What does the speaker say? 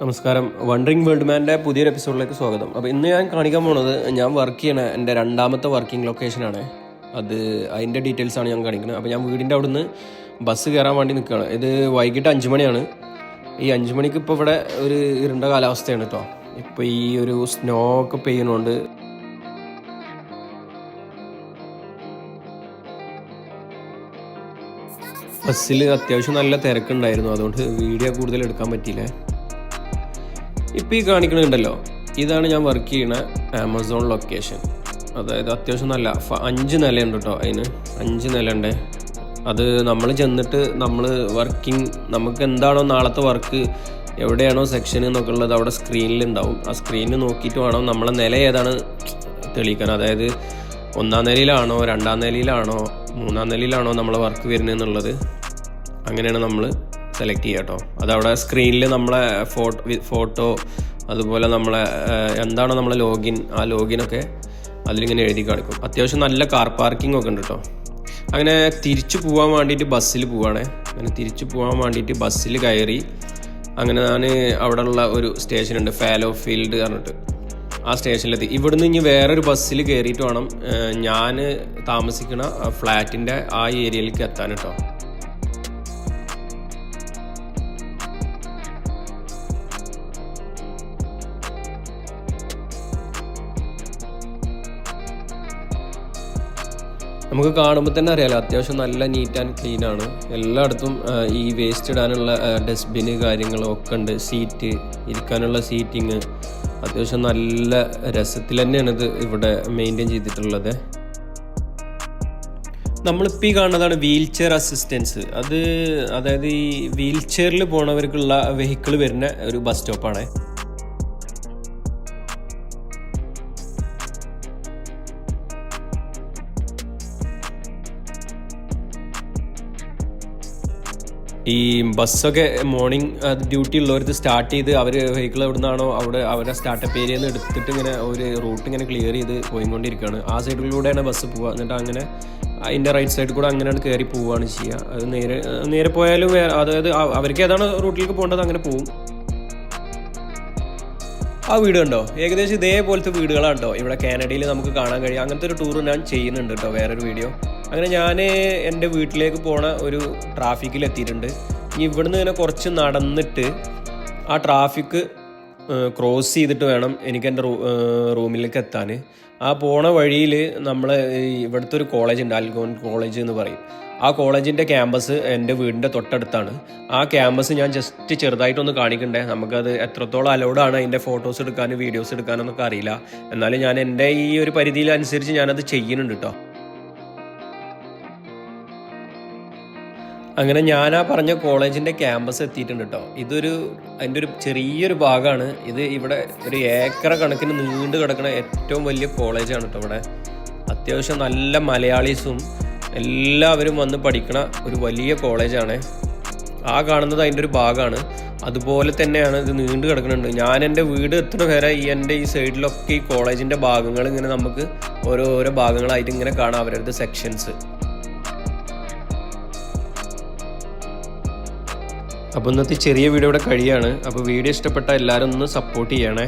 നമസ്കാരം. Wondering world മാന്റെ പുതിയൊരു എപ്പിസോഡിലേക്ക് സ്വാഗതം. അപ്പോൾ ഇന്ന് ഞാൻ കാണിക്കാൻ പോണത് ഞാൻ വർക്ക് ചെയ്യണ എന്റെ രണ്ടാമത്തെ വർക്കിംഗ് ലൊക്കേഷനാണ് അത് അതിന്റെ ഡീറ്റെയിൽസാണ് ഞാൻ കാണിക്കുന്നത് അപ്പോൾ ഞാൻ വീടിന്റെ അവിടുന്ന് ബസ് കയറാൻ വേണ്ടി നിൽക്കുകയാണ് ഇത് വൈകിട്ട് അഞ്ച് മണിയാണ്. ഈ അഞ്ച് മണിക്ക് ഇപ്പോൾ ഇവിടെ ഒരു ഇരുണ്ട കാലാവസ്ഥയാണ് കേട്ടോ ഇപ്പോൾ ഈ ഒരു സ്നോ ഒക്കെ പെയ്യുന്നുണ്ട് ബസ്സിൽ അത്യാവശ്യം നല്ല തിരക്കുണ്ടായിരുന്നു. അതുകൊണ്ട് വീഡിയോ കൂടുതൽ എടുക്കാൻ പറ്റിയില്ല. ഇപ്പോൾ ഈ കാണിക്കണുണ്ടല്ലോ. ഇതാണ് ഞാൻ വർക്ക് ചെയ്യുന്ന ആമസോൺ ലൊക്കേഷൻ അതായത് അത്യാവശ്യം നല്ല അഞ്ച് നിലയുണ്ട് കേട്ടോ അതിന് അഞ്ച് നിലയുണ്ട് അത് നമ്മൾ ചെന്നിട്ട് നമ്മൾ വർക്കിംഗ് നമുക്ക് എന്താണോ നാളത്തെ വർക്ക് എവിടെയാണോ സെക്ഷൻ എന്നൊക്കെ ഉള്ളത് അവിടെ സ്ക്രീനിൽ ഉണ്ടാവും ആ സ്ക്രീനിൽ നോക്കിയിട്ട് വേണം നമ്മളെ നില ഏതാണ് തെളിയിക്കാൻ. അതായത് ഒന്നാം നിലയിലാണോ രണ്ടാം നിലയിലാണോ മൂന്നാം നിലയിലാണോ നമ്മൾ വർക്ക് വരുന്നത് എന്നുള്ളത്. അങ്ങനെയാണ് നമ്മൾ സെലക്ട് ചെയ്യുക കേട്ടോ അതവിടെ സ്ക്രീനിൽ നമ്മളെ ഫോട്ടോ ഫോട്ടോ അതുപോലെ നമ്മളെ എന്താണോ നമ്മളെ ലോഗിൻ ആ ലോഗിനൊക്കെ അതിലിങ്ങനെ എഴുതി കാണിക്കും. അത്യാവശ്യം നല്ല കാർ പാർക്കിംഗ് ഒക്കെ ഉണ്ട് കേട്ടോ അങ്ങനെ തിരിച്ചു പോകാൻ വേണ്ടിയിട്ട് ബസ്സിൽ പോവാണേ. അങ്ങനെ തിരിച്ചു പോകാൻ വേണ്ടിയിട്ട് ബസ്സിൽ കയറി അങ്ങനെ ഞാൻ അവിടെ ഉള്ള ഒരു സ്റ്റേഷനുണ്ട് ഫാലോ ഫീൽഡ് പറഞ്ഞിട്ട്. ആ സ്റ്റേഷനിലെത്തി ഇവിടുന്ന് ഇനി വേറൊരു ബസ്സിൽ കയറിയിട്ട് വേണം ഞാൻ താമസിക്കുന്ന ഫ്ലാറ്റിന്റെ ആ ഏരിയയിലേക്ക് എത്താൻ കേട്ടോ നമുക്ക് കാണുമ്പോൾ തന്നെ അറിയാലോ അത്യാവശ്യം നല്ല നീറ്റ് ആൻഡ് ക്ലീൻ ആണ്. എല്ലായിടത്തും ഈ വേസ്റ്റ് ഇടാനുള്ള ഡസ്റ്റ്ബിന് കാര്യങ്ങളും ഒക്കെ ഉണ്ട്. സീറ്റ് ഇരിക്കാനുള്ള സീറ്റിങ് അത്യാവശ്യം നല്ല രസത്തിൽ തന്നെയാണ് ഇത് ഇവിടെ മെയിന്റെയിൻ ചെയ്തിട്ടുള്ളത്. നമ്മളിപ്പോൾ ഈ കാണുന്നതാണ് വീൽ ചെയർ അസിസ്റ്റൻസ് അത് അതായത് ഈ വീൽ ചെയറിൽ പോണവർക്കുള്ള വെഹിക്കിൾ വരുന്ന ഒരു ബസ് സ്റ്റോപ്പാണ് ഈ ബസ്സൊക്കെ മോർണിംഗ് ഡ്യൂട്ടി ഉള്ളവർക്ക് സ്റ്റാർട്ട് ചെയ്ത് അവർ വെഹിക്കിൾ എവിടെ നിന്നാണോ അവിടെ അവരെ സ്റ്റാർട്ടപ്പ് ഏരിയയിൽ നിന്ന് എടുത്തിട്ട് ഇങ്ങനെ ഒരു റൂട്ട് ഇങ്ങനെ ക്ലിയർ ചെയ്ത് പോയിക്കൊണ്ടിരിക്കുകയാണ് ആ സൈഡിലൂടെയാണ് ബസ് പോവുക. എന്നിട്ട് അങ്ങനെ അതിന്റെ റൈറ്റ് സൈഡിൽ കൂടെ അങ്ങനെയാണ് കയറി പോവുകയാണ് ചെയ്യുക. അത് നേരെ നേരെ പോയാലും അതായത് അവർക്ക് ഏതാണ് റൂട്ടിലേക്ക് പോകേണ്ടത് അങ്ങനെ പോവും. ആ വീട് കണ്ടോ? ഏകദേശം ഇതേപോലത്തെ വീടുകളാണ് കേട്ടോ. ഇവിടെ കാനഡയിൽ നമുക്ക് കാണാൻ കഴിയും. അങ്ങനത്തെ ഒരു ടൂർ ഞാൻ ചെയ്യുന്നുണ്ട് കേട്ടോ വേറൊരു വീഡിയോ അങ്ങനെ ഞാൻ എന്റെ വീട്ടിലേക്ക് പോണ ഒരു ട്രാഫിക്കിൽ എത്തിയിട്ടുണ്ട് ഇനി ഇവിടുന്ന് ഇങ്ങനെ കുറച്ച് നടന്നിട്ട് ആ ട്രാഫിക്ക് ക്രോസ് ചെയ്തിട്ട് വേണം എനിക്ക് എന്റെ റൂമിലേക്ക് എത്താൻ. ആ പോണ വഴിയിൽ നമ്മൾ ഇവിടുത്തെ ഒരു കോളേജ് ഉണ്ട് അൽഗോൺ കോളേജ് എന്ന് പറയും. ആ കോളേജിന്റെ ക്യാമ്പസ് എന്റെ വീടിന്റെ തൊട്ടടുത്താണ്. ആ ക്യാമ്പസ് ഞാൻ ജസ്റ്റ് ചെറുതായിട്ടൊന്ന് കാണിക്കണ്ടേ? നമുക്കത് എത്രത്തോളം അലൗഡാണ് അതിന്റെ ഫോട്ടോസ് എടുക്കാനും വീഡിയോസ് എടുക്കാനൊന്നൊക്കെ അറിയില്ല. എന്നാലും ഞാൻ എന്റെ ഈ ഒരു പരിധിയിൽ അനുസരിച്ച് ഞാനത് ചെയ്യുന്നുണ്ട് കേട്ടോ അങ്ങനെ ഞാൻ ആ പറഞ്ഞ കോളേജിന്റെ ക്യാമ്പസ് എത്തിയിട്ടുണ്ട് കേട്ടോ ഇതൊരു അതിന്റെ ഒരു ചെറിയൊരു ഭാഗമാണ് ഇത് ഇവിടെ ഒരു ഏക്കർ കണക്കിന് നീണ്ടു കിടക്കുന്ന ഏറ്റവും വലിയ കോളേജാണ് കേട്ടോ ഇവിടെ. അത്യാവശ്യം നല്ല മലയാളീസും എല്ലാവരും വന്ന് പഠിക്കണ ഒരു വലിയ കോളേജാണ്. ആ കാണുന്നത് അതിന്റെ ഒരു ഭാഗമാണ് അതുപോലെ തന്നെയാണ് ഇത് നീണ്ടു കിടക്കുന്നുണ്ട് ഞാൻ എന്റെ വീട് എത്തുന്ന വരെ ഈ എന്റെ ഈ സൈഡിലൊക്കെ ഈ കോളേജിന്റെ ഭാഗങ്ങൾ ഇങ്ങനെ നമുക്ക് ഓരോ ഓരോ ഭാഗങ്ങളായിട്ട് ഇങ്ങനെ കാണാം അവരുടെ സെക്ഷൻസ് അപ്പോൾ ഇന്നത്തെ ചെറിയ വീഡിയോ ഇവിടെ കഴിയാണ്. അപ്പോൾ വീഡിയോ ഇഷ്ടപ്പെട്ട എല്ലാവരും ഒന്ന് സപ്പോർട്ട് ചെയ്യണേ.